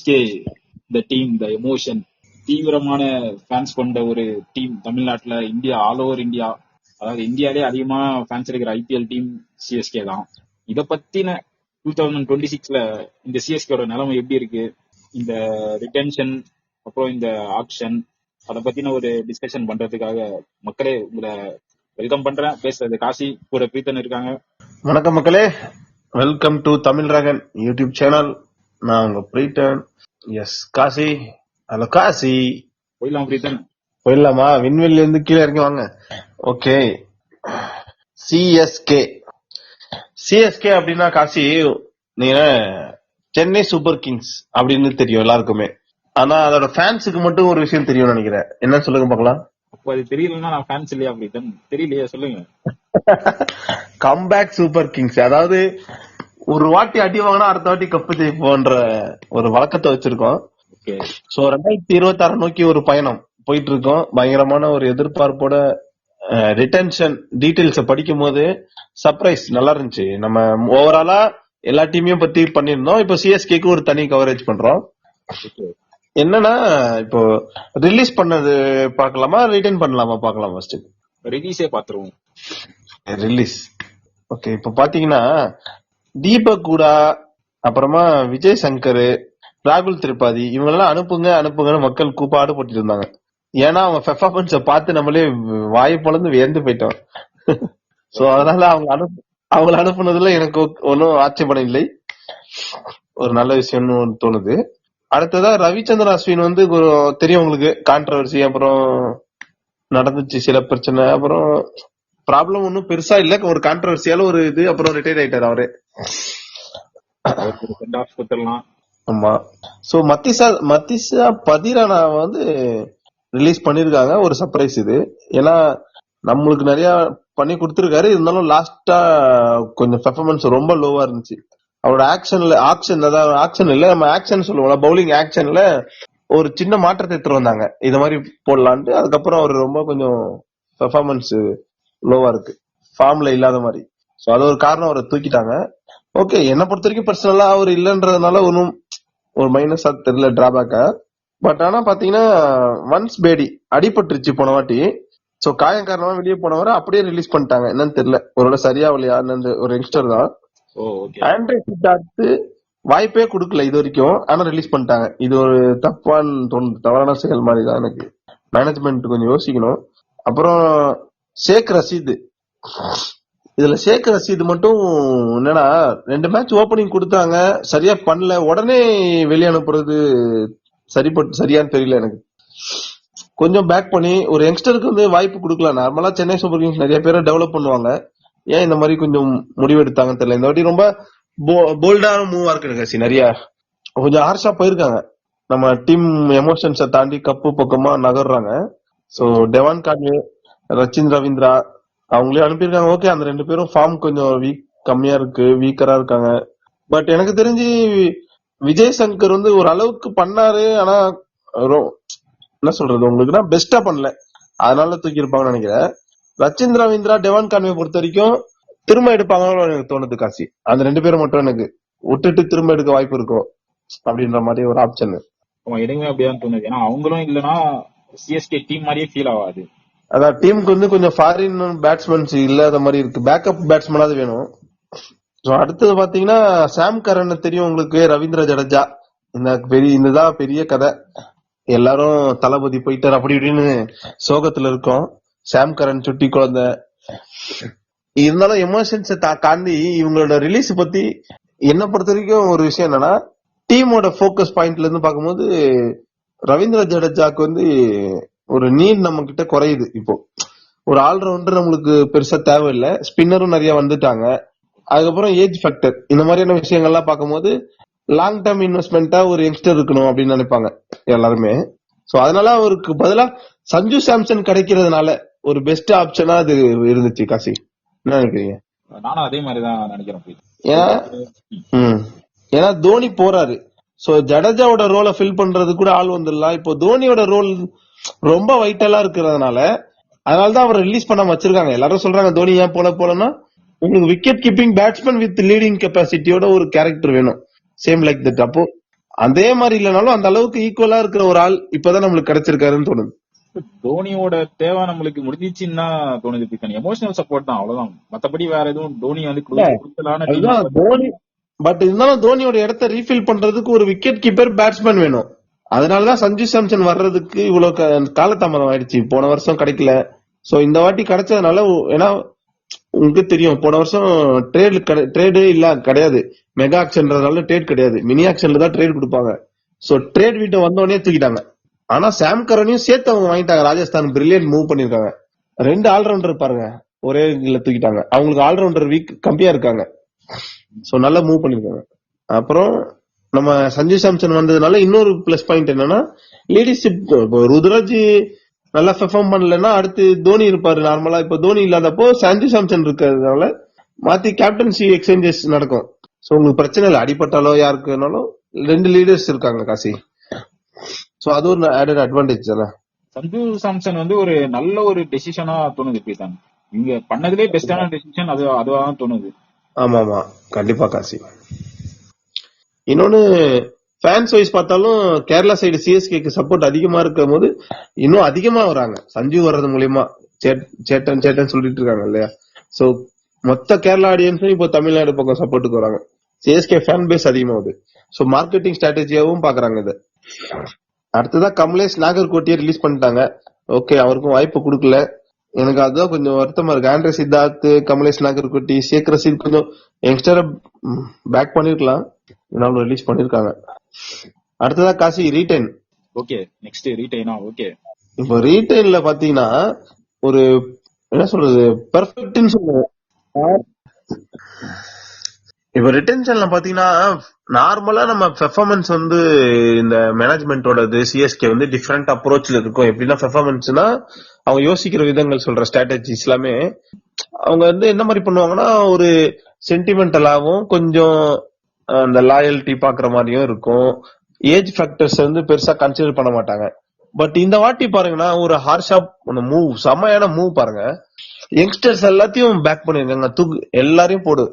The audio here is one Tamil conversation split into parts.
சிஎஸ்கே இந்த டீம் இந்த எமோஷன் தீவிரமான ஃபேன்ஸ் கொண்ட ஒரு டீம் தமிழ்நாட்டுல இந்தியா ஆல் ஓவர் இந்தியா. அதாவது இந்தியாலே அதிகமா ஃபேன்ஸ் இருக்கிற ஐபிஎல் டீம் சிஎஸ்கே தான். இத பத்தின டூ தௌசண்ட் டுவெண்ட்டி சிக்ஸ்ல இந்த சிஎஸ்கேட நிலைமை எப்படி இருக்கு? இந்த ரிட்டென்ஷன் அப்புறம் இந்த ஆக்ஷன் அத பத்தின ஒரு டிஸ்கஷன் பண்றதுக்காக மக்களே உங்களை வெல்கம் பண்றேன். பேசுறது காசி கூட பிரீத்தன் இருக்காங்க. வணக்கம் மக்களே. Welcome to Tamil Ragan YouTube channel. நான் உங்க பிரீத்தன். எஸ் காசி. ஹலோ காசி. போயிடலாம் பிரீத்தன். போயிடலாமா? விண்வெளில இருந்து கீழே இறங்கி வாங்க. ஓகே சிஎஸ்கே சிஎஸ்கே அப்படின்னா காசி நீங்க சென்னை சூப்பர் கிங்ஸ் அப்படின்னு தெரியும் எல்லாருக்குமே. ஆனா அதோட ஃபேன்ஸுக்கு மட்டும் ஒரு விஷயம் தெரியும்னு நினைக்கிறேன். என்ன சொல்லுங்க பார்க்கலாம். அப்போ அது தெரியலன்னா நான் ஃபேன்ஸ் இல்லையா பிரீத்தன்? தெரியலையா சொல்லுங்க. கம்பேக் சூப்பர் கிங்ஸ் அதாவது ஒரு வாட்டி அடி வாங்கினா அடுத்த வாட்டி கப்பு ஜெயிப்போன்ற ஒரு வழக்கத்தை வச்சிருக்கோம். ஓகே சோ ரெண்டாயிரத்தி இருபத்தி ஆறு நோக்கி ஒரு பயணம் போயிட்டு இருக்கோம் பயங்கரமான ஒரு எதிர்பார்ப்போட ரிட்டன்ஷன் டீடைல்ஸ் படிக்கும் போது சர்ப்ரைஸ் நல்லா இருந்துச்சு. நம்ம ஓவராலா எல்லா டீமையும் பத்தி பண்ணிருந்தோம் இப்போ சிஎஸ்கேக்கு ஒரு தனி கவரேஜ் பண்றோம். என்னன்னா இப்போ ரிலீஸ் பண்ணது பார்க்கலாமா? ரிட்டர்ன் பண்ணலாமா? பார்க்கலாம் ஃபர்ஸ்ட் ரிலீஸே பாத்துருவோம் ரிலீஸ் ஓகே இப்ப பாத்தீங்கன்னா தீபக் கூடா அப்புறமா விஜய் சங்கர் ராகுல் திரிபாதி இவங்கெல்லாம் அனுப்புங்க அனுப்புங்கன்னு மக்கள் கூப்பாடு போட்டுட்டு இருந்தாங்க ஏன்னா அவங்க பெர்ஃபார்மன்ஸ பார்த்து நம்மளே வாயை பொழந்து வியந்து போயிட்டோம். சோ அதனால அவங்க அனுப்பு அவங்கள அனுப்புனதுல எனக்கு ஒன்னும் ஆட்சேபணம் இல்லை. ஒரு நல்ல விஷயம்னு ஒன்று தோணுது. அடுத்ததா ரவிச்சந்திரன் அஸ்வின் வந்து தெரியும் உங்களுக்கு கான்ட்ரவர்சி அப்புறம் நடந்துச்சு சில பிரச்சனை அப்புறம் ப்ராப்ளம் ஒன்னும் பெருசா இல்ல. ஒரு கான்ட்ரவர்சியால ஒரு இது அப்புறம் ரிட்டையர் ஆயிட்டாரு அவரு. ஆமா. சோ மத்திசா மத்திசா பதிரானா வந்து ரிலீஸ் பண்ணிருக்காங்க. ஒரு சர்ப்ரைஸ் இது. ஏன்னா நம்மளுக்கு நிறைய பண்ணி கொடுத்திருக்காரு. இருந்தாலும் லாஸ்டா கொஞ்சம் பெர்ஃபார்மன்ஸ் ரொம்ப லோவா இருந்துச்சு. அவரோட ஆக்ஷன்ல ஆக்ஷன் அதாவது ஆக்ஷன் இல்ல நம்ம ஆக்ஷன் சொல்லுவோம்ல பவுலிங் ஆக்ஷன்ல ஒரு சின்ன மாற்றத்தை எடுத்துட்டு வந்தாங்க. இது மாதிரி போடலான்ட்டு அதுக்கப்புறம் அவர் ரொம்ப கொஞ்சம் பெர்ஃபார்மன்ஸ் லோவா இருக்கு. ஃபார்ம்ல இல்லாத மாதிரி. சோ அது ஒரு காரணம் அவரை தூக்கிட்டாங்க. ஓகே என்ன பொறுத்த வரைக்கும் பர்சனலா அவர் இல்லன்றதுனால ஒன்னும் ஒரு மைனஸா தெரியல டிராபேக்கா பட் ஆனா பாத்தீங்கன்னா ஒன்ஸ் பேடி அடிபட்டுருச்சு போன வாட்டி சோ காயம் காரணமா வெளியே போனவரை அப்படியே ரிலீஸ் பண்ணிட்டாங்க. என்னன்னு தெரியல. ஒருவேளை சரியா இல்லையா என்னன்னு ஒரு யங்ஸ்டர் தான். ஆண்ட்ரே சித்தார்த்து வாய்ப்பே கொடுக்கல இது வரைக்கும். ஆனா ரிலீஸ் பண்ணிட்டாங்க. இது ஒரு தப்பான்னு தோணுது. தவறான செயல் மாதிரி தான் எனக்கு. மேனேஜ்மெண்ட் கொஞ்சம் யோசிக்கணும். அப்புறம் ஷேக் ரசீது இதுல ஷேக் ரசீது மட்டும் என்னன்னா ரெண்டு மேட்ச் ஓபனிங் கொடுத்தாங்க சரியா பண்ணல உடனே வெளியே அனுப்புறது சரிப்பட்டு சரியான்னு தெரியல எனக்கு. கொஞ்சம் பேக் பண்ணி ஒரு யங்ஸ்டருக்கு வந்து வாய்ப்பு கொடுக்கலாம். நார்மலா சென்னை சூப்பர் கிங்ஸ் நிறைய பேரை டெவலப் பண்ணுவாங்க. ஏன் இந்த மாதிரி கொஞ்சம் முடிவு எடுத்தாங்கன்னு தெரியல. இந்த வாட்டி ரொம்ப போல்டான மூவா இருக்கு எனக்கு நிறைய. கொஞ்சம் ஹார்ஷா போயிருக்காங்க. நம்ம டீம் எமோஷன்ஸை தாண்டி கப்பு பக்கமா நகர்றாங்க. சோ டெவான் கார்டு ரச்சின் ரவீந்திரா அவங்களே அனுப்பியிருக்காங்க. ஓகே அந்த ரெண்டு பேரும் ஃபார்ம் கொஞ்சம் வீக் கம்மியா இருக்கு வீக்கரா இருக்காங்க. பட் எனக்கு தெரிஞ்சு விஜய் சங்கர் வந்து ஒரு அளவுக்கு பண்ணாரு ஆனா என்ன சொல்றது உங்களுக்குன்னா பெஸ்டா பண்ணல. அதனால தூக்கி இருப்பாங்கன்னு நினைக்கிறேன். ரச்சின் ரவீந்திரா டெவான் கான்வே பொறுத்த வரைக்கும் திரும்ப எடுப்பாங்களோ எனக்கு தோணுது காசி. அந்த ரெண்டு பேரும் மட்டும் எனக்கு விட்டுட்டு திரும்ப எடுக்க வாய்ப்பு இருக்கும் அப்படின்ற மாதிரி ஒரு ஆப்ஷன் அவன் எனக்குமே அப்படிதான் தோணுது. ஏன்னா அவங்களும் இல்லைன்னா சிஎஸ்கே டீம் மாதிரியே ஃபீல் ஆகாது. அதான் டீமுக்கு வந்து கொஞ்சம் ஃபாரின் பேட்ஸ்மேன்ஸ் இல்லாத மாதிரி இருக்கு. பேக்கப் பேட்ஸ்மேனாவது வேணும். ஸோ அடுத்தது பாத்தீங்கன்னா சாம் கரன் தெரியும் உங்களுக்கு ரவீந்திர ஜடேஜா. இந்த பெரிய இதுதான் பெரிய கதை. எல்லாரும் தளபதி போயிட்டார் அப்படி இப்படின்னு சோகத்துல இருக்கோம். சாம் கரன் சுட்டி குழந்தை. இருந்தாலும் எமோஷன்ஸை தாண்டி இவங்களோட ரிலீஸ் பத்தி என்ன பொறுத்த வரைக்கும் ஒரு விஷயம் என்னன்னா டீமோட ஃபோக்கஸ் பாயிண்ட்ல இருந்து பார்க்கும்போது ரவீந்திர ஜடேஜாக்கு வந்து ஒரு நீட் நம்ம கிட்ட குறையுது. இப்போ ஒரு ஆல்ரவுண்டர் நம்மளுக்கு பெருசா தேவையில்லை. ஸ்பின்னரும் நிறைய வந்துட்டாங்க. அதுக்கப்புறம் ஏஜ் ஃபேக்டர் இந்த மாதிரியான விஷயங்கள்லாம் பார்க்கும்போது லாங் டேர்ம் இன்வெஸ்ட்மெண்ட்டா ஒரு யங்ஸ்டர் இருக்கணும் அப்படின்னு நினைப்பாங்க எல்லாருமே. சோ அதனால அவருக்கு பதிலா சஞ்சு சாம்சன் கிடைக்கிறதுனால ஒரு பெஸ்ட் ஆப்ஷனா அது இருந்துச்சு காசி. என்ன நினைக்கிறீங்க? நானும் அதே மாதிரி தான் நினைக்கிறேன். ஏன்னா. ஏன்னா தோனி போறாரு. சோ ஜடேஜாவோட ரோலை ஃபில் பண்றது கூட ஆள் வந்துடலாம். இப்போ தோனியோட ரோல் ரொம்ப வைட்டலா இருக்கிறதுனால அதனாலதான் அவரை ரிலீஸ் பண்ணாம வச்சிருக்காங்க. எல்லாரும் சொல்றாங்க தோனி ஏன் போல போலன்னா உங்களுக்கு wicket keeping batsman with leading கெப்பாசிட்டியோட ஒரு கேரக்டர் வேணும். சேம் லைக் தட் அப்போ அதே மாதிரி இல்லனாலும் அந்த அளவுக்கு ஈக்குவலா இருக்கிற ஒரு ஆள் இப்பதான் நம்மளுக்கு கிடைச்சிருக்காருன்னு தோணுது. தோனியோட தேவை நம்மளுக்கு முடிஞ்சிச்சுன்னா தோணுது பிரித்தன் எமோஷனல் சப்போர்ட் தான் அவ்வளவுதான். மத்தபடி வேற எதுவும் தோனி வந்து தோனி பட் இருந்தாலும் தோனியோட இடத்த ரீஃபில் பண்றதுக்கு ஒரு விக்கெட் கீப்பர் பேட்ஸ்மேன் வேணும். அதனாலதான் சஞ்சு சாம்சன் வர்றதுக்கு இவ்வளவு க- காலதாமதம் ஆயிடுச்சு. போன வருஷம் கிடைக்கல. சோ இந்த வாட்டி கிடைச்சதுனால ஏன்னா உங்களுக்கு தெரியும் போன வருஷம் ட்ரேடு ட்ரேடே இல்ல கிடையாது. மெகா ஆக்ஷன்றதுனால ட்ரேட் கிடையாது. மினி ஆக்ஷன்ல தான் ட்ரேட் கொடுப்பாங்க. சோ ட்ரேட் வீட்டை வந்தோடனே தூக்கிட்டாங்க. ஆனா சாம் கரனையும் சேர்த்து அவங்க வாங்கிட்டாங்க. ராஜஸ்தான் பிரில்லியன்ட் மூவ் பண்ணிருக்காங்க. ரெண்டு ஆல்ரவுண்டர் பாருங்க. ஒரே இதுல தூக்கிட்டாங்க. அவங்களுக்கு ஆல்ரவுண்டர் வீக் கம்மியா இருக்காங்க. சோ நல்லா மூவ் பண்ணிருக்காங்க. அப்புறம் நம்ம சஞ்சு சாம்சன் வந்ததுனால இன்னொரு பிளஸ் பாயிண்ட் என்னன்னா லீடர்ஷிப் ருத்ராஜ் நல்லா பெர்ஃபார்ம் பண்ணலன்னா அடுத்து தோனி இருப்பாரு நார்மலா இப்ப தோனி இல்லாதப்போ சஞ்சு சாம்சன் இருக்கிறதுனால மாத்தி கேப்டன்சி எக்ஸ்சேஞ்சஸ் நடக்கும். சோ உங்களுக்கு பிரச்சனை இல்லை. அடிபட்டாலோ யாருக்குனாலும் ரெண்டு லீடர்ஸ் இருக்காங்க காசி. சோ அது ஒரு ஆடட் அட்வான்டேஜ் தானே? சஞ்சு சாம்சன் வந்து ஒரு நல்ல ஒரு டெசிஷனா தோணுது பிரீத்தன் இங்க பண்ணதுலே பெஸ்டான டெசிஷன் அது அதுவா தான் தோணுது. ஆமா ஆமா கண்டிப்பா காசி. இன்னொன்னு ஃபேன்ஸ் வைஸ் பார்த்தாலும் கேரளா சைடு சிஎஸ்கேக்கு சப்போர்ட் அதிகமா இருக்கும் போது இன்னும் அதிகமா வராங்க. சஞ்சு வர்றது மூலியமா சேட்- சேட்டன் சேட்டன் சொல்லிட்டு இருக்காங்க இல்லையா? சோ மொத்த கேரளா ஆடியன்ஸும் இப்போ தமிழ்நாடு பக்கம் சப்போர்ட்டுக்கு வராங்க. சிஎஸ்கே ஃபேன் பேஸ் அதிகமாகுது சோ மார்க்கெட்டிங் ஸ்ட்ராட்டஜியாவும் பாக்குறாங்க இது. அடுத்ததா கமலேஷ் நாகர்கோட்டியை ரிலீஸ் பண்ணிட்டாங்க. ஓகே அவருக்கும் வாய்ப்பு கொடுக்கல. எனக்கு அதுதான் கொஞ்சம் வருத்தமா இருக்கு. ஆண்ட்ரே சித்தார்த் கமலேஷ் நாகர்கோட்டி சேக் ரசீத் கொஞ்சம் யங்ஸ்டரை பேக் பண்ணிருக்கலாம். இருந்தாலும் ரிலீஸ் பண்ணிருக்காங்க. அடுத்ததா காசி ரீடைன் ஓகே நெக்ஸ்ட் ரீடைனா ஓகே இப்போ ரீடைன்ல பாத்தீங்கன்னா ஒரு என்ன சொல்றது பெர்ஃபெக்ட்னு சொல்லுவோம். இப்ப ரிட்டென்ஷன்ல பாத்தீங்கன்னா நார்மலா நம்ம பெர்ஃபார்மன்ஸ் வந்து இந்த மேனேஜ்மெண்டோடது சிஎஸ்கே வந்து டிஃப்ரெண்ட் அப்ரோச்ல இருக்கும். எப்படின்னா பெர்ஃபார்மன்ஸ்னா அவங்க யோசிக்கிற விதங்கள் சொல்ற ஸ்ட்ராட்டஜிஸ் எல்லாமே அவங்க வந்து என்ன மாதிரி பண்ணுவாங்கன்னா ஒரு சென்டிமெண்டலாவும் கொஞ்சம் அந்த லாயல்ட்டி பாக்குற மாதிரியும் இருக்கும். ஏஜ் ஃபேக்டர்ஸ் வந்து பெருசா கன்சிடர் பண்ண மாட்டாங்க. பட் இந்த வாட்டி பாருங்கன்னா ஒரு ஹார்ஷா மூவ் செம்மையான மூவ் பாருங்க. யங்ஸ்டர்ஸ் எல்லாத்தையும் பேக் பண்ணிருக்காங்க. தூக்கு எல்லாரையும் போடு.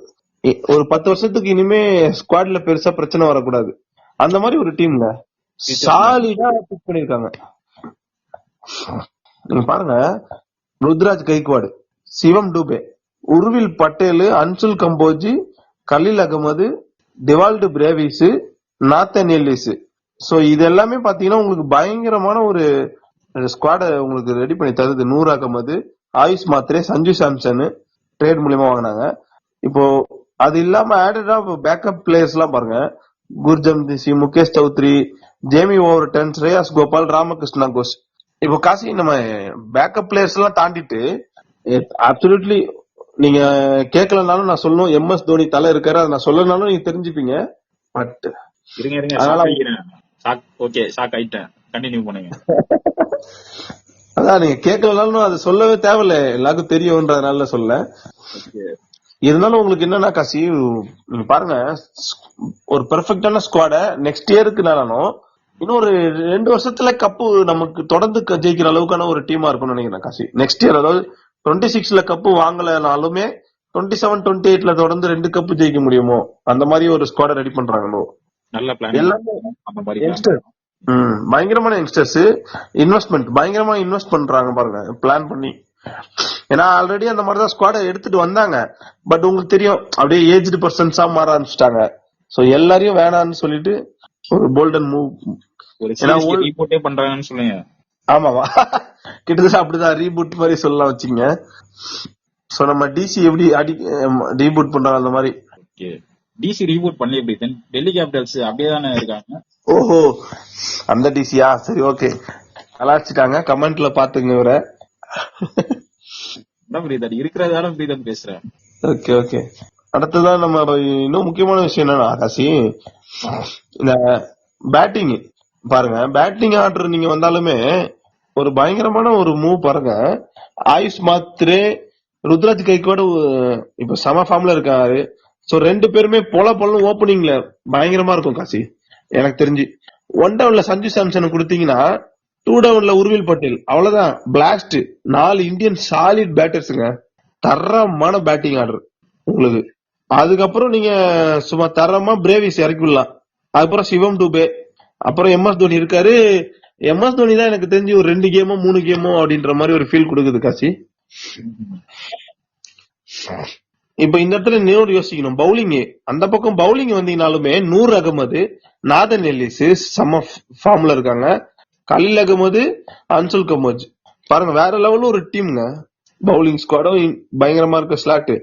ஒரு பத்து வருஷத்துக்கு இனிமே ஸ்குவாட்ல பெருசா பிரச்சனை வரக்கூடாது. அந்த மாதிரி ஒரு டீம்ல சாலிடா பிக் பண்ணிருக்காங்க. நீங்க பாருங்க. Ruturaj Gaikwad Shivam Dube Urvil Patel Anshul Kamboj Khaleel Ahmed Dewald Brevis Nathan Ellis so இது எல்லாமே பார்த்தீங்கன்னா உங்களுக்கு பயங்கரமான ஒரு ஸ்குவாட உங்களுக்கு ரெடி பண்ணி தருது. நூர் அகமது ஆயுஷ் மாத்ரே சஞ்சு சாம்சன் ட்ரேட் மூலியமா வாங்கினாங்க. இப்போ அது இல்லாம ஆடடா பேக்கப் பிளேயர்ஸ் எல்லாம் பாருங்க. குர்ஜம் திசி முகேஷ் சௌத்ரி ஜேமி ஓவர்டன் ஸ்ரேயாஸ் கோபால் ராமகிருஷ்ணா கோஷ் இப்போ காசி நம்ம பேக்கப் பிளேயர்ஸ் எல்லாம் தாண்டிட்டு அப்சல்யூட்லி நீங்க கேட்கலனாலும் நான் சொல்லணும். எம்எஸ் தோனி தலை இருக்காரு அதை நான் சொல்லனாலும் நீங்க தெரிஞ்சுப்பீங்க. பட் இருங்க இருங்க. ஓகே ஷாக் ஆயிட்டேன். கண்டினியூ பண்ணுங்க. அதான் நீங்க கேட்கலனாலும் அது சொல்லவே தேவையில்ல. எல்லாருக்கும் தெரியும்ன்றதுனால சொல்ல இருந்தாலும் உங்களுக்கு என்னன்னா காசி பாருங்க. ஒரு பெர்ஃபெக்டான ஸ்குவாட நெக்ஸ்ட் இயருக்கு நானும் இன்னும் ஒரு ரெண்டு வருஷத்துல கப்பு நமக்கு தொடர்ந்து ஜெயிக்கிற அளவுக்கான ஒரு டீமா இருக்கும்னு நினைக்கிறேன் காசி. நெக்ஸ்ட் இயர் அதாவது டுவெண்ட்டி சிக்ஸ்ல கப்பு வாங்கலனாலுமே டுவெண்ட்டி செவன் டுவெண்ட்டி எயிட்ல தொடர்ந்து ரெண்டு கப்பு ஜெயிக்க முடியுமோ? அந்த மாதிரி ஒரு ஸ்குவாட ரெடி பண்றாங்களோ? நல்ல பிளான் எல்லாமே. யங்ஸ்டர் பயங்கரமான யங்ஸ்டர்ஸ் இன்வெஸ்ட்மெண்ட் பயங்கரமா இன்வெஸ்ட் பண்றாங்க பாருங்க. பிளான் பண்ணி. ஏன்னா ஆல்ரெடி அந்த மாதிரி தான் ஸ்குவாட எடுத்துட்டு வந்தாங்க. பட் உங்களுக்கு தெரியும் அப்படியே ஏஜ்டு பர்சன்ஸா மாற ஆரம்பிச்சிட்டாங்க. சோ எல்லாரையும் வேணாம்னு சொல்லிட்டு ஒரு போல்டன் மூவ் ஏன்னா பண்றாங்கன்னு சொல்லுங்க. ஆமாவா? கிட்டத்தட்ட அப்படிதான் ரீபூட் மாதிரி சொல்லலாம் வச்சுங்க சோ நம்ம டிசி எப்படி அடி ரீபூட் பண்றாங்க அந்த மாதிரி? டிசி ரீபோர்ட் பண்ணி எப்படி தென் டெல்லி கேபிட்டல்ஸ் அப்படியே தானே இருக்காங்க? ஓஹோ. அந்த டிசியா சரி ஓகே கலாச்சிட்டாங்க கமெண்ட்ல பாத்துங்க இவரை. பிரீதர்? இருக்கிறதால பிரீதர் பேசுறேன் ஓகே ஓகே அடுத்ததா நம்ம இன்னும் முக்கியமான விஷயம் என்னன்னா ஆகாசி இந்த பேட்டிங் பாருங்க பேட்டிங் ஆர்டர் நீங்க வந்தாலுமே ஒரு பயங்கரமான ஒரு மூவ் பாருங்க. ஆயுஷ் மாத்ரே ருத்ராஜ் கைக்கோட இப்ப சம ஃபார்ம்ல இருக்காரு. சோ ரெண்டு பேருமே பொல பொல ஓப்பனிங்ல பயங்கரமா இருக்கும் காசி. எனக்கு தெரிஞ்சு. ஒன் டவுன்ல சஞ்சு சாம்சன் கொடுத்தீங்கன்னா டூ டவுன்ல உருவில் பட்டேல். அவ்வளவுதான். பிளாஸ்ட் நாலு இந்தியன் சாலிட் பேட்டர்ஸுங்க தரமான பேட்டிங் ஆர்டர் உங்களுக்கு. அதுக்கப்புறம் நீங்க சும்மா தரமா பிரேவிஸ் இறக்கி விடலாம். அதுக்கப்புறம் சிவம் டூபே அப்புறம் எம் எஸ் தோனி இருக்காரு. எம்எஸ் தோனி தான் எனக்கு தெரிஞ்சு ஒரு ரெண்டு கேமோ மூணு கேமோ அப்படின்ற மாதிரி ஒரு ஃபீல் கொடுக்குது காசி. இப்ப இந்த இடத்துல இன்னொரு யோசிக்கணும். பவுலிங் அந்த பக்கம் பவுலிங் வந்தீங்கனாலுமே நூர் அகமது நாதன் எல்லிஸ் சம ஃபார்ம்ல இருக்காங்க. கலில் அகமது அன்சுல் கமோஜ். பாருங்க வேற லெவல்ல ஒரு டீம்ங்க பவுலிங் ஸ்குவாடும் பயங்கரமா இருக்க ஸ்லாட்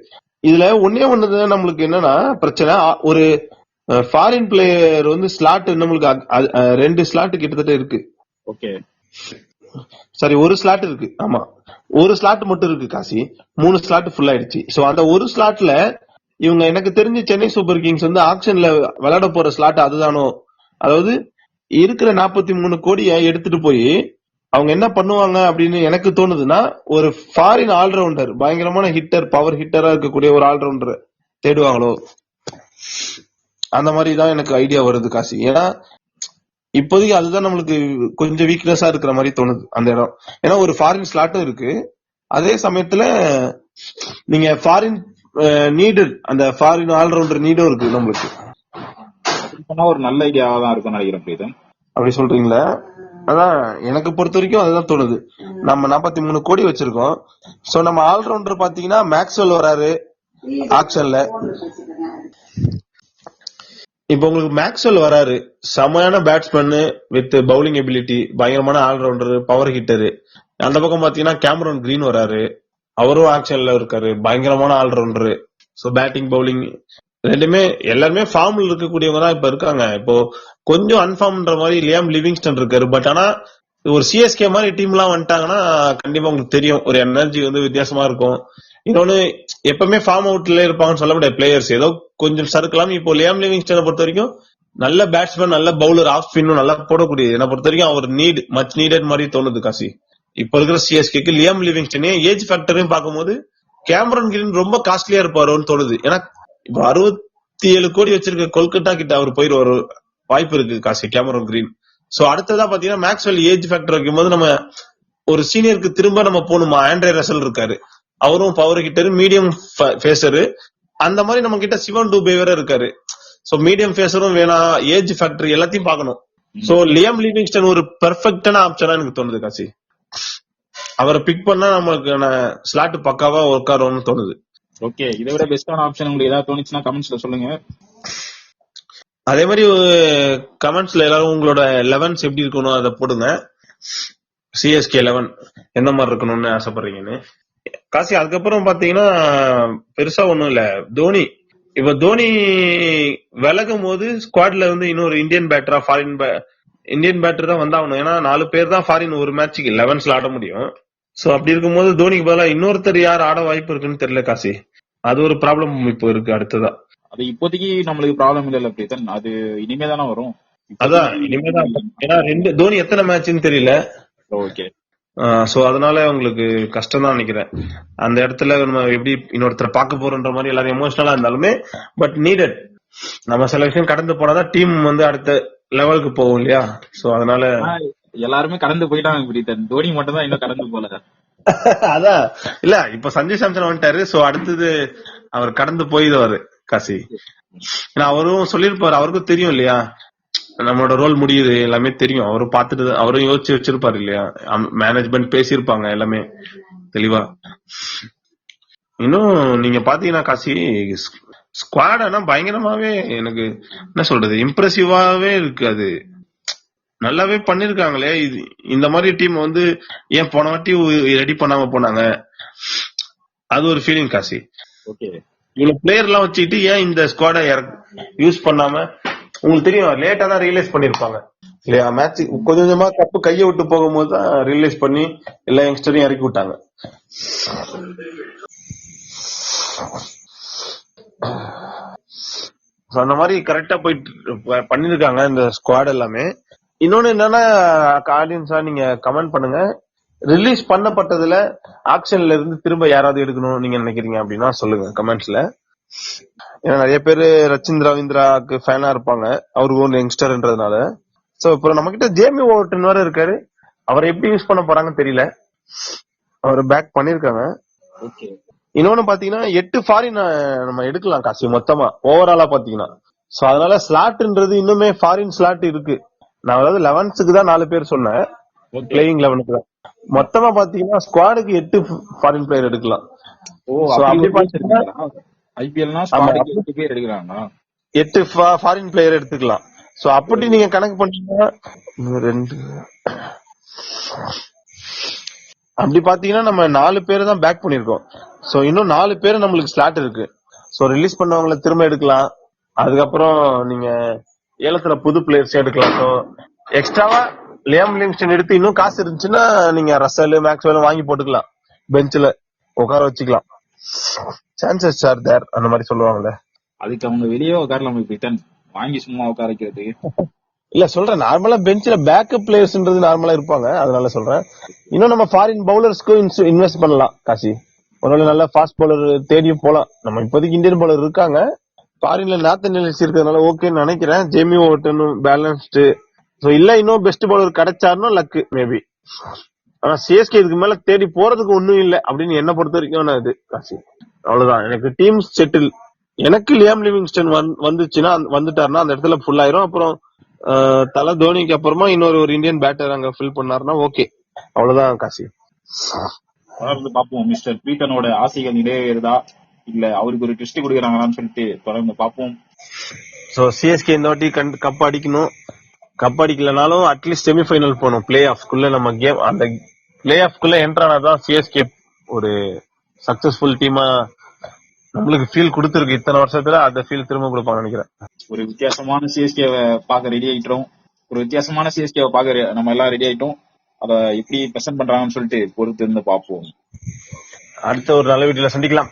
இதுல ஒன்னே ஒன்னு நம்மளுக்கு என்னன்னா பிரச்சனை. ஒரு ஃபாரின் பிளேயர் வந்து ஸ்லாட் நம்மளுக்கு ரெண்டு ஸ்லாட் கிட்டத்தட்ட இருக்கு. ஓகே. சாரி ஒரு ஸ்லாட் இருக்கு. ஆமா. ஒரு ஸ்லாட் மட்டும் இருக்கு காசி. மூணு ஸ்லாட் ஃபுல் ஆயிடுச்சு. சோ அந்த ஒரு ஸ்லாட்ல இவங்க எனக்கு தெரிஞ்சு சென்னை சூப்பர் கிங்ஸ் வந்து ஆக்ஷன்ல விளையாட போற ஸ்லாட் அதுதானோ? அதாவது இருக்கிற 43 மூணு கோடியை எடுத்துட்டு போய் அவங்க என்ன பண்ணுவாங்க அப்படின்னு எனக்கு தோணுதுன்னா ஒரு ஃபாரின் ஆல்ரவுண்டர் பயங்கரமான ஹிட்டர் பவர் ஹிட்டரா இருக்கக்கூடிய ஒரு ஆல்ரவுண்டர் தேடுவாங்களோ? அந்த மாதிரி தான் எனக்கு ஐடியா வருது காசி. ஏன்னா இப்போதைக்கு அதுதான் நம்மளுக்கு கொஞ்சம் வீக்னஸா இருக்கிற மாதிரி தோணுது அந்த இடம். ஏன்னா ஒரு ஃபாரின் ஸ்லாட்டும் இருக்கு. அதே சமயத்துல நீங்க ஃபாரின் நீடட் அந்த ஃபாரின் ஆல்ரவுண்டர் நீடும் இருக்கு நம்மளுக்கு. ஒரு நல்ல ஐடியாவா தான் இருக்கும்னு நினைக்கிறேன் பிரீதன் அப்படி சொல்றீங்களா? அதான் எனக்கு பொறுத்த வரைக்கும் அதுதான் தோணுது. நம்ம 43 மூணு கோடி வச்சிருக்கோம். சோ நம்ம ஆல்ரவுண்டர் பாத்தீங்கன்னா மேக்ஸ்வெல் வராரு ஆக்ஷன்ல இப்போ உங்களுக்கு மேக்ஸ்வெல் வராரு. செமையான பேட்ஸ்மேன் வித் பவுலிங் எபிலிட்டி பயங்கரமான ஆல்ரவுண்டர் பவர் ஹிட்டரு அந்த பக்கம் பாத்தீங்கன்னா கேமரன் கிரீன் வராரு. அவரும் ஆக்ஷன்ல இருக்காரு. பயங்கரமான ஆல்ரவுண்டர் சோ பேட்டிங் பவுலிங் ரெண்டுமே எல்லாருமே ஃபார்ம்ல இருக்கக்கூடியவங்க தான் இப்ப இருக்காங்க. இப்போ கொஞ்சம் அன்ஃபார்ம்ன்ற மாதிரி லியாம் லிவிங்ஸ்டன் இருக்காரு. பட் ஆனா ஒரு சிஎஸ்கே மாதிரி டீம் எல்லாம் வந்துட்டாங்கன்னா கண்டிப்பா உங்களுக்கு தெரியும். ஒரு எனர்ஜி வந்து வித்தியாசமா இருக்கும். இன்னொன்னு எப்பவுமே ஃபார்ம் அவுட்ல இருப்பாங்கன்னு சொல்ல முடியாது பிளேயர்ஸ் ஏதோ கொஞ்சம் சறுக்கலாம் இப்போ லியாம் லிவிங்ஸ்டனை பொறுத்த வரைக்கும் நல்ல பேட்ஸ்மேன் நல்ல பவுலர் ஆஃப் ஸ்பின்னும் நல்லா போடக்கூடியது. என்ன பொறுத்த வரைக்கும் அவர் நீட் மச் நீடட் மாதிரி தோணுது காசி. இப்ப இருக்கிற சிஎஸ்கேக்கு லியாம் லிவிங்ஸ்டனே ஏஜ் ஃபேக்டரையும் பார்க்கும்போது கேமரன் கிரீன் ரொம்ப காஸ்ட்லியா இருப்பாரோன்னு தோணுது. ஏன்னா இப்ப அறுபத்தி ஏழு கோடி வச்சிருக்க கொல்கட்டா கிட்ட அவர் போயிரு வாய்ப்பு இருக்கு காசி கேமரன் கிரீன் சோ அடுத்ததா பாத்தீங்கன்னா மேக்ஸ்வெல் ஏஜ் ஃபேக்டர் வைக்கும்போது நம்ம ஒரு சீனியருக்கு திரும்ப நம்ம போகணுமா? ஆண்ட்ரே ரசல் இருக்காரு. அவரும் பவர் ஹிட்டர் மீடியம் ஃபேஸரு அந்த மாதிரி நம்ம கிட்ட சிவன் டூபே வேற இருக்காரு. சோ மீடியம் ஃபேஸரும் வேணாம் ஏஜ் ஃபேக்டர் எல்லாத்தையும் பார்க்கணும். சோ லியம் லிவிங்ஸ்டன் ஒரு பெர்ஃபெக்டான ஆப்ஷனா எனக்கு தோணுது காசி. அவரை பிக் பண்ணா நமக்கு ஸ்லாட் பக்காவா ஒர்க் ஆகும்னு தோணுது. ஓகே இதை விட பெஸ்டான ஆப்ஷன் உங்களுக்கு ஏதாவது தோணுச்சுன்னா கமெண்ட்ஸ்ல சொல்லுங்க. அதே மாதிரி கமெண்ட்ஸ்ல எல்லாரும் உங்களோட லெவன்ஸ் எப்படி இருக்கணும் அதை போடுங்க. சிஎஸ்கே லெவன் எந்த மாதிரி இருக்கணும்னு ஆசைப்படுறீங்கன்னு. காசி அதுக்கப்புறம் பாத்தீங்கன்னா பெருசா ஒண்ணும் இல்ல. தோனி. இப்ப தோனி விலகும் போது ஸ்குவாட்ல வந்து இன்னொரு இந்தியன் பேட்டரா ஃபாரின் இந்தியன் பேட்டர் தான் வந்தாகணும். ஏன்னா நாலு பேர் தான் ஃபாரின் ஒரு மேட்சுக்கு லெவன்ஸ்ல ஆட முடியும். சோ அப்படி இருக்கும்போது தோனிக்கு பதிலாக இன்னொருத்தர் யார் ஆட வாய்ப்பு இருக்குன்னு தெரியல காசி. அது ஒரு ப்ராப்ளம் இப்போ இருக்கு அடுத்ததா. அது இப்போதைக்கு நம்மளுக்கு ப்ராப்ளம் இல்ல பிரீதன் அது இனிமே தானே வரும். அதான் இனிமேதான் ஏன்னா ரெண்டு தோனி எத்தனை மேட்ச்னு தெரியல. ஓகே. சோ அதனால உங்களுக்கு கஷ்டம் தான் நினைக்கிறேன். அந்த இடத்துல நம்ம எப்படி இன்னொருத்தரை பார்க்க போறோன்ற மாதிரி எல்லாரும் எமோஷனலா இருந்தாலுமே பட் நீடட் நம்ம சில விஷயம் கடந்து போனாதான் டீம் வந்து அடுத்த லெவலுக்கு போகும் இல்லையா? சோ அதனால எல்லாருமே கடந்து போயிட்டாங்க பிரீதன் தோனி மட்டும் தான் இன்னும் கடந்து போல அதான். இல்ல இப்ப சஞ்சய் சாம்சன் வந்துட்டாரு சோ அடுத்தது அவர் கடந்து போயிடுவாரு. காசி. ஏன்னா அவரும் சொல்லிருப்பாரு அவருக்கும் தெரியும் இல்லையா? நம்மளோட ரோல் முடியுது எல்லாமே தெரியும். அவரும் பார்த்துட்டு அவரும் யோசிச்சு வச்சிருப்பாரு இல்லையா? மேனேஜ்மெண்ட் பேசியிருப்பாங்க எல்லாமே தெளிவா. இன்னும் நீங்க பாத்தீங்கன்னா காசி ஸ்குவாட் ஆனா பயங்கரமாவே எனக்கு என்ன சொல்றது இம்ப்ரெசிவாவே இருக்கு அது. நல்லாவே பண்ணிருக்காங்களே இது இந்த மாதிரி டீம் வந்து ஏன் போன வாட்டி ரெடி பண்ணாம போனாங்க? அது ஒரு ஃபீலிங் காசி. ஓகே இவ்வளவு பிளேயர் எல்லாம் வச்சுக்கிட்டு ஏன் இந்த ஸ்குவாட யூஸ் பண்ணாம? உங்களுக்கு தெரியும் லேட்டா தான் ரியலைஸ் பண்ணிருப்பாங்க. இல்லையா? மேட்ச் கொஞ்சம் கொஞ்சமா கப்பு கையை விட்டு போகும்போது தான் ரியலைஸ் பண்ணி எல்லா யங்ஸ்டரையும் இறக்கி விட்டாங்க. அந்த மாதிரி கரெக்டா போயிட்டு பண்ணிருக்காங்க இந்த ஸ்குவாட் எல்லாமே. இன்னொன்னு என்னன்னா ஆடியன்ஸா நீங்க கமெண்ட் பண்ணுங்க. ரிலீஸ் பண்ணப்பட்டதுல ஆக்ஷன்ல இருந்து திரும்ப யாராவது எடுக்கணும் நீங்க நினைக்கிறீங்க அப்படின்னா சொல்லுங்க கமெண்ட்ஸ்ல ஏன்னா நிறைய பேர் ரச்சின் ரவீந்திராக்கு ஃபேனா இருப்பாங்க. அவரு ஒரு யங்ஸ்டர்ன்றதுனால சோ இப்போ நம்ம கிட்ட ஜேமி ஓவர்டன் வேற இருக்காரு. அவரை எப்படி யூஸ் பண்ண போறாங்கன்னு தெரியல. அவர் பேக் பண்ணிருக்காங்க. ஓகே இன்னொன்னு பாத்தீங்கன்னா எட்டு ஃபாரின் நம்ம எடுக்கலாம் காசு மொத்தமா. ஓவராலா பாத்தீங்கன்னா. சோ அதனால ஸ்லாட்ன்றது இன்னுமே ஃபாரின் ஸ்லாட் இருக்கு. நான் அதாவது லெவன்ஸுக்கு தான் நாலு பேர் சொன்னேன். பிளேயிங் லெவனுக்கு தான். மொத்தமா பாத்தீங்கன்னா ஸ்குவாடுக்கு எட்டு ஃபாரின் பிளேயர் எடுக்கலாம். ஓ So, அப்படி அப்படி பாத்தீங்கன்னா ஐபிஎல்னா ஸ்குவாடுக்கு எட்டு பேர் எடுக்கிறாங்களா? எட்டு ஃபாரின் பிளேயர் எடுத்துக்கலாம். சோ அப்படி நீங்க கணக்கு பண்ணீங்கன்னா ரெண்டு. அப்படி பாத்தீங்கன்னா நம்ம நாலு பேர் தான் பேக் பண்ணிருக்கோம் சோ இன்னும் நாலு பேர் நம்மளுக்கு ஸ்லாட் இருக்கு. சோ ரிலீஸ் பண்ணவங்கள திரும்ப எடுக்கலாம். அதுக்கப்புறம் நீங்க ஏலத்துல புது பிளேயர்ஸ் எடுக்கலாம். சோ எக்ஸ்ட்ராவா லியாம் லிங்ஸ்டன் எடுத்து இன்னும் காசு இருந்துச்சுன்னா நீங்க ரசல் மேக்ஸ்வெல் வாங்கி போட்டுக்கலாம். பெஞ்ச்ல உட்கார வச்சுக்கலாம். சான்சஸ் ஆர் தேர் அந்த மாதிரி சொல்லுவாங்கல்ல. அதுக்கு அவங்க வெளியே உட்காரலாம் ரிட்டர்ன் வாங்கி சும்மா உட்கார வைக்கிறதுக்கு. இல்ல சொல்றேன். நார்மலா பெஞ்ச்ல பேக்கப் பிளேயர்ஸ்ன்றது நார்மலா இருப்பாங்க. அதனால சொல்றேன். இன்னும் நம்ம ஃபாரின் பவுலர்ஸ்க்கும் இன்வெஸ்ட் பண்ணலாம் காசி. ஒருவேளை நல்ல ஃபாஸ்ட் பவுலர் தேடியும் போலாம். நம்ம இப்போதைக்கு இந்தியன் பவுலர் இருக்காங்க. ஃபாரின்ல நாத்தன் நிலைச்சி இருக்கிறதுனால ஓகேன்னு நினைக்கிறேன். ஜேமி ஓட்டன் பேலன்ஸ்டு சோ இல்ல இன்னும் பெஸ்ட் பவுலர் கிடைச்சாருன்னா லக்கு மேபி ஆனா சிஎஸ்கே இதுக்கு மேல தேடி போறதுக்கு ஒண்ணும் இல்ல அப்படின்னு என்ன பொறுத்த வரைக்கும் நான் இது காசி அவ்வளவுதான். எனக்கு டீம் செட்டில் எனக்கு லியாம் லிவிங்ஸ்டன் வந்து- வந்துச்சுன்னா வந்துட்டாருன்னா அந்த இடத்துல ஃபுல் ஆயிரும். அப்புறம் தல தோனிக்கு அப்புறமா இன்னொரு ஒரு இந்தியன் பேட்டர் அங்க ஃபில் பண்ணாருன்னா ஓகே அவ்வளவுதான் காசி. தொடர்ந்து பார்ப்போம் மிஸ்டர் பீட்டனோட ஆசைகள் நிறைவேறுதா? இல்ல அவருக்கு ஒரு ட்விஸ்ட் கொடுக்குறாங்களான்னு சொல்லிட்டு தொடர்ந்து பார்ப்போம். சோ சிஎஸ்கே இந்த வாட்டி கப் அடிக்கணும். கப் அடிக்கலனாலும் அட்லீஸ்ட் செமிஃபைனல் போகணும். பிளே ஆஃப்குள்ள நம்ம கேம் அந்த பிளே ஆஃப்குள்ள என்டர் ஆனாதான் சிஎஸ்கே ஒரு சக்சஸ்ஃபுல் டீமா நம்மளுக்கு ஃபீல் கொடுத்துருக்கு. இத்தனை வருஷத்துல அந்த ஃபீல் திரும்ப கொடுப்பாங்க நினைக்கிறேன். ஒரு வித்தியாசமான சிஎஸ்கேவை பார்க்க ரெடி ஆயிட்டோம். ஒரு வித்தியாசமான சிஎஸ்கேவை பார்க்க re- நம்ம எல்லாம் ரெடி ஆயிட்டோம். அத எப்படி பிரசன்ட் பண்றாங்கன்னு சொல்லிட்டு பொறுத்து இருந்து பார்ப்போம். அடுத்த ஒரு நல்ல வீடியோல சந்திக்கலாம்.